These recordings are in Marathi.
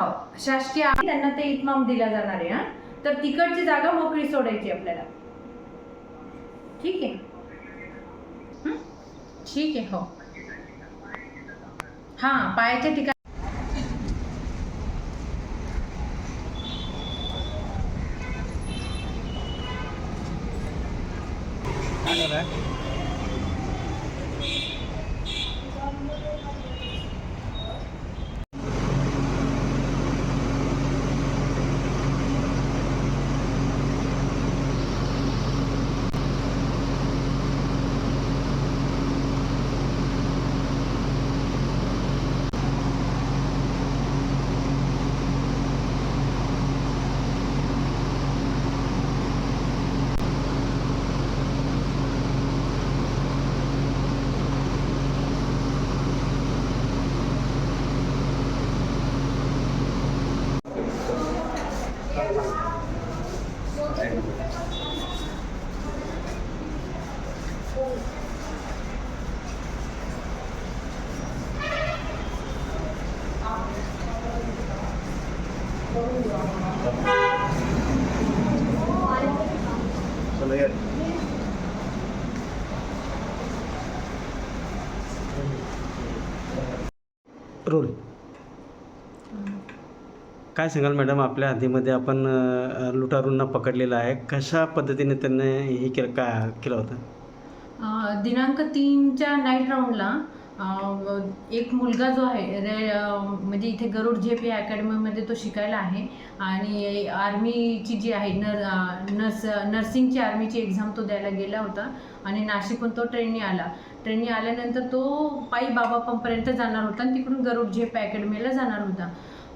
हो शासकीय आहे, त्यांना ते इतमाम दिला जाणार आहे हा? तर तिकडची जागा मोकळी सोडायची आपल्याला. ठीक आहे? ठीक आहे हो. हां पायाच्या ठिकाणी. Sana काय सांगाल मॅडम? आपल्या हद्दीमध्ये आपण लुटारूंना पकडलेलं आहे. कशा पद्धतीने त्यांनी हे केलं? का केलं होतं? दिनांक तीनच्या नाईट राऊंडला एक मुलगा जो आहे रे म्हणजे इथे गरुड झेप या अकॅडमीमध्ये तो शिकायला आहे. आणि आर्मीची जी आहे नर नर्स नर्सिंगची आर्मीची एक्झाम तो द्यायला गेला होता. आणि नाशिकहून तो ट्रेनने आला. ट्रेनने आल्यानंतर तो पायी बाबा पंपपर्यंत जाणार होता आणि तिकडून गरुड झेप अकॅडमीला जाणार होता.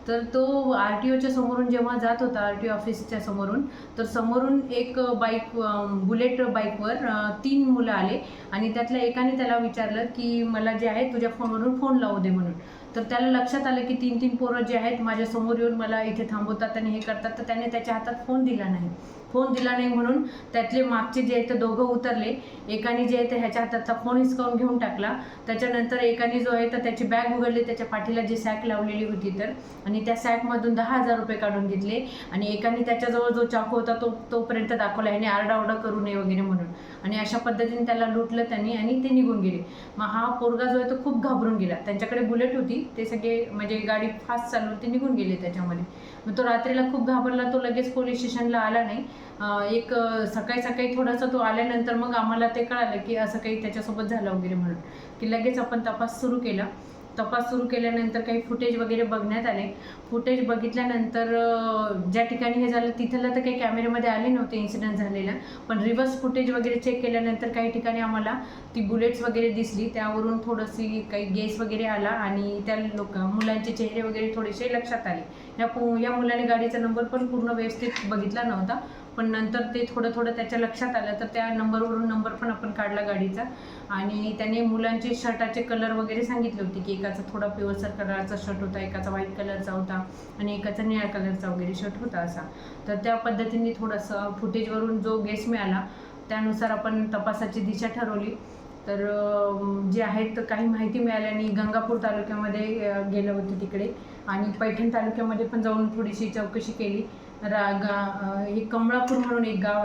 तर तो आर टी ओच्या समोरून जेव्हा जात होता आर टी ओ ऑफिसच्या समोरून तर समोरून एक बाईक बुलेट बाईकवर तीन मुलं आले आणि त्यातल्या एकाने त्याला विचारलं की मला जे आहे तुझ्या फोनवरून फोन लावू दे म्हणून. तर त्याला लक्षात आलं की तीन तीन पोरं जे आहेत माझ्यासमोर येऊन मला इथे थांबवतात आणि हे करतात तर त्याने त्याच्या हातात फोन दिला नाही. फोन दिला नाही म्हणून त्यातले मागचे जे आहेत ते दोघं उतरले. एकाने जे आहे ते ह्याच्या हातातला फोन हिसकावून घेऊन टाकला. त्याच्यानंतर एकाने जो आहे तर त्याची बॅग उघडली त्याच्या पाठीला जी सॅक लावलेली होती तर. आणि त्या सॅकमधून दहा हजार रुपये काढून घेतले. आणि एकाने त्याच्याजवळ जो चाकू होता तो तोपर्यंत दाखवला ह्याने आरडाओरडा करू नये वगैरे म्हणून. आणि अशा पद्धतीने त्याला लुटलं त्यांनी आणि ते निघून गेले. मग हा पोरगा जो आहे तो खूप घाबरून गेला. त्यांच्याकडे बुलेट होती. ते सगळे म्हणजे गाडी फास्ट चालवून ते निघून गेले त्याच्यामध्ये. मग तो रात्रीला खूप घाबरला. तो लगेच पोलीस स्टेशनला आला नाही. एक सकाळी सकाळी थोडासा तो आल्यानंतर मग आम्हाला ते कळालं की असं काही त्याच्यासोबत झालं वगैरे म्हणून. की लगेच आपण तपास सुरू केला. तपास सुरू केल्यानंतर काही फुटेज वगैरे बघण्यात आले. फुटेज बघितल्यानंतर ज्या ठिकाणी हे झालं तिथलं तर काही कॅमेऱ्यामध्ये आले नव्हते इन्सिडेंट झालेला. पण रिव्हर्स फुटेज वगैरे चेक केल्यानंतर काही ठिकाणी आम्हाला ती बुलेट्स वगैरे दिसली. त्यावरून थोडंशी काही गेस वगैरे आला आणि त्या लोक मुलांचे चेहरे वगैरे थोडेसे लक्षात आले. या या मुलाने गाडीचा नंबर पण पूर्ण व्यवस्थित बघितला नव्हता. पण नंतर ते थोडं थोडं त्याच्या लक्षात आलं तर त्या नंबरवरून नंबर पण आपण काढला गाडीचा. आणि त्याने मुलांचे शर्टाचे कलर वगैरे सांगितले होते की एकाचा थोडा पिवळसर कलरचा शर्ट होता एकाचा व्हाईट कलरचा होता आणि एकाचा निळ्या कलरचा वगैरे शर्ट होता असा. तर त्या पद्धतीने थोडंसं फुटेजवरून जो गेस मिळाला त्यानुसार आपण तपासाची दिशा ठरवली. तर जे आहेत काही माहिती मिळाल्याने गंगापूर तालुक्यामध्ये गेलं होतं तिकडे. आणि पैठण तालुक्यामध्ये पण जाऊन थोडीशी चौकशी केली. रा गा हे कमळापूर म्हणून एक गाव